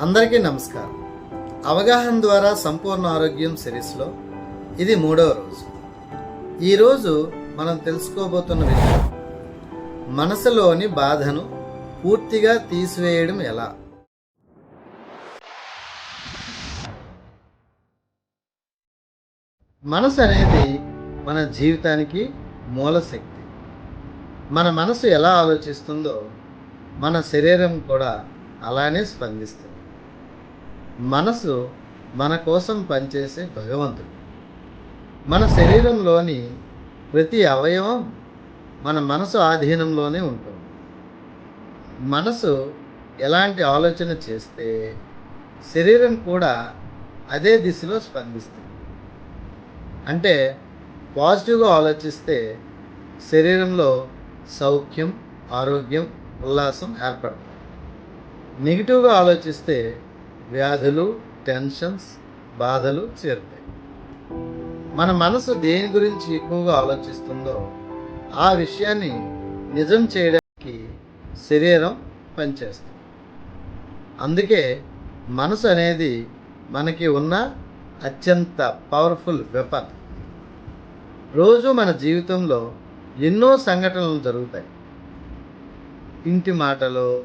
అందరికీ నమస్కారం. అవగాహన ద్వారా సంపూర్ణ ఆరోగ్యం సిరీస్లో ఇది మూడవ రోజు. ఈరోజు మనం తెలుసుకోబోతున్న విషయం మనసులోని బాధను పూర్తిగా తీసివేయడం ఎలా? మనసు అనేది మన జీవితానికి మూల శక్తి. మన మనసు ఎలా ఆలోచిస్తుందో మన శరీరం కూడా అలానే స్పందిస్తుంది. మనసు మన కోసం పనిచేసే భగవంతుడు. మన శరీరంలోని ప్రతి అవయవం మన మనసు ఆధీనంలోనే ఉంటుంది. మనసు ఎలాంటి ఆలోచన చేస్తే శరీరం కూడా అదే దిశలో స్పందిస్తుంది. అంటే పాజిటివ్గా ఆలోచిస్తే శరీరంలో సౌఖ్యం ఆరోగ్యం ఉల్లాసం ఏర్పడుతుంది నెగిటివ్గా ఆలోచిస్తే వ్యాధులు టెన్షన్స్ బాధలు చేరుతాయి. మన మనసు దేని గురించి ఎక్కువగా ఆలోచిస్తుందో ఆ విషయాన్ని నిజం చేయడానికి శరీరం పనిచేస్తుంది. అందుకే మనసు అనేది మనకి ఉన్న అత్యంత పవర్ఫుల్ వెపన్. రోజు మన జీవితంలో ఎన్నో సంఘటనలు జరుగుతాయి. ఇంటి మాటలు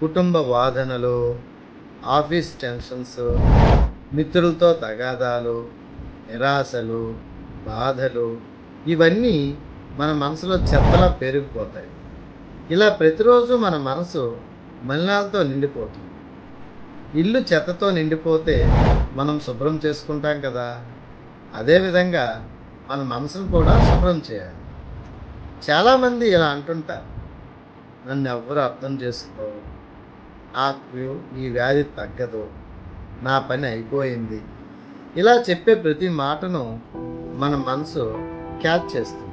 కుటుంబ వాదనలు ఆఫీస్ టెన్షన్స్ మిత్రులతో తగాదాలు నిరాశలు బాధలు ఇవన్నీ మన మనసులో చెత్తలా పెరిగిపోతాయి ఇలా ప్రతిరోజు మన మనసు మలినాలతో నిండిపోతుంది. ఇల్లు చెత్తతో నిండిపోతే మనం శుభ్రం చేసుకుంటాం కదా? అదేవిధంగా మన మనసును కూడా శుభ్రం చేయాలి. చాలామంది ఇలా అంటుంటారు. నన్ను ఎవ్వరు అర్థం చేసుకో నాకు ఈ వ్యాధి తగ్గదు. నా పని అయిపోయింది. ఇలా చెప్పే ప్రతి మాటను మన మనసు క్యాచ్ చేస్తుంది.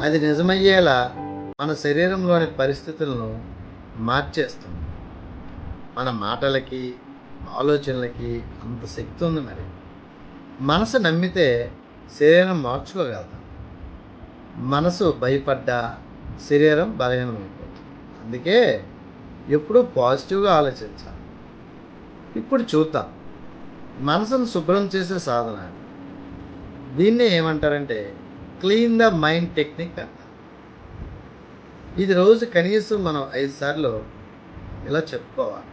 అది నిజమయ్యేలా మన శరీరంలోని పరిస్థితులను మార్చేస్తుంది. మన మాటలకి ఆలోచనలకి అంత శక్తి ఉంది మరి. మనసు నమ్మితే శరీరం మార్చుకోగలదు. మనసు భయపడ్డా శరీరం బలహీనమైపోతుంది. అందుకే ఎప్పుడూ పాజిటివ్గా ఆలోచించాలి. ఇప్పుడు చూద్దాం. మనసును శుభ్రం చేసే సాధన దీన్నే ఏమంటారంటే క్లీన్ ద మైండ్ టెక్నిక్ అంటారు ఇది రోజు కనీసం మనం ఐదు సార్లు ఇలా చెప్పుకోవాలి.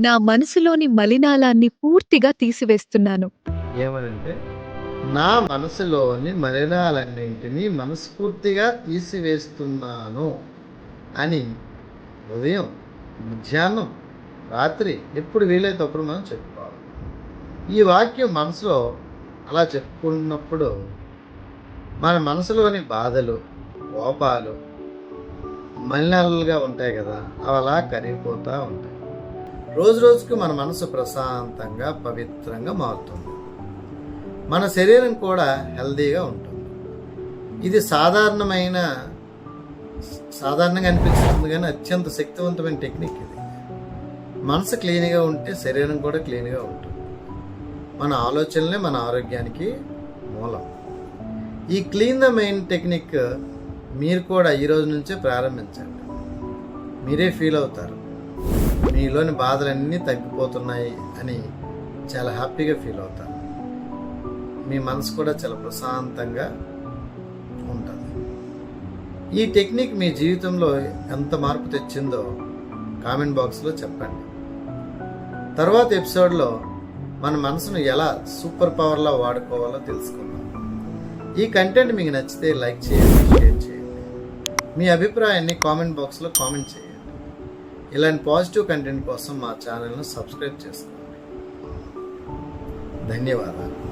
నా మనసులోని మలినాలాన్ని పూర్తిగా తీసివేస్తున్నాను. ఏమనంటే నా మనసులోని మలినాలన్నింటినీ మనస్ఫూర్తిగా తీసివేస్తున్నాను అని ఉదయం మధ్యాహ్నం రాత్రి ఎప్పుడు వీలైతే అప్పుడు మనం చెప్పుకోవాలి. ఈ వాక్యం మనసులో అలా చెప్పుకున్నప్పుడు మన మనసులోని బాధలు కోపాలు మలినాలుగా ఉంటాయి కదా అవి అలా కరిగిపోతూ ఉంటాయి. రోజు రోజుకు మన మనసు ప్రశాంతంగా పవిత్రంగా మారుతుంది. మన శరీరం కూడా హెల్దీగా ఉంటుంది. ఇది సాధారణమైన సాధారణంగా అనిపిస్తుంది కానీ అత్యంత శక్తివంతమైన టెక్నిక్ ఇది. మనసు క్లీన్గా ఉంటే శరీరం కూడా క్లీన్గా ఉంటుంది. మన ఆలోచనలే మన ఆరోగ్యానికి మూలం. ఈ క్లీన్ ద మెయిన్ టెక్నిక్ మీరు కూడా ఈ రోజు నుంచే ప్రారంభించండి. మీరే ఫీల్ అవుతారు. మీలోని బాధలన్నీ తగ్గిపోతున్నాయి అని చాలా హ్యాపీగా ఫీల్ అవుతారు. మీ మనసు కూడా చాలా ప్రశాంతంగా ఈ టెక్నిక్ మీ జీవితంలో ఎంత మార్పు తెచ్చిందో కామెంట్ బాక్స్లో చెప్పండి. తర్వాత ఎపిసోడ్లో మన మనసును ఎలా సూపర్ పవర్లా వాడుకోవాలో తెలుసుకుందాం. ఈ కంటెంట్ మీకు నచ్చితే లైక్ చేయండి షేర్ చేయండి. మీ అభిప్రాయాన్ని కామెంట్ బాక్స్లో కామెంట్ చేయండి. ఇలాంటి పాజిటివ్ కంటెంట్ కోసం మా ఛానల్ను సబ్స్క్రైబ్ చేసుకోండి. ధన్యవాదాలు.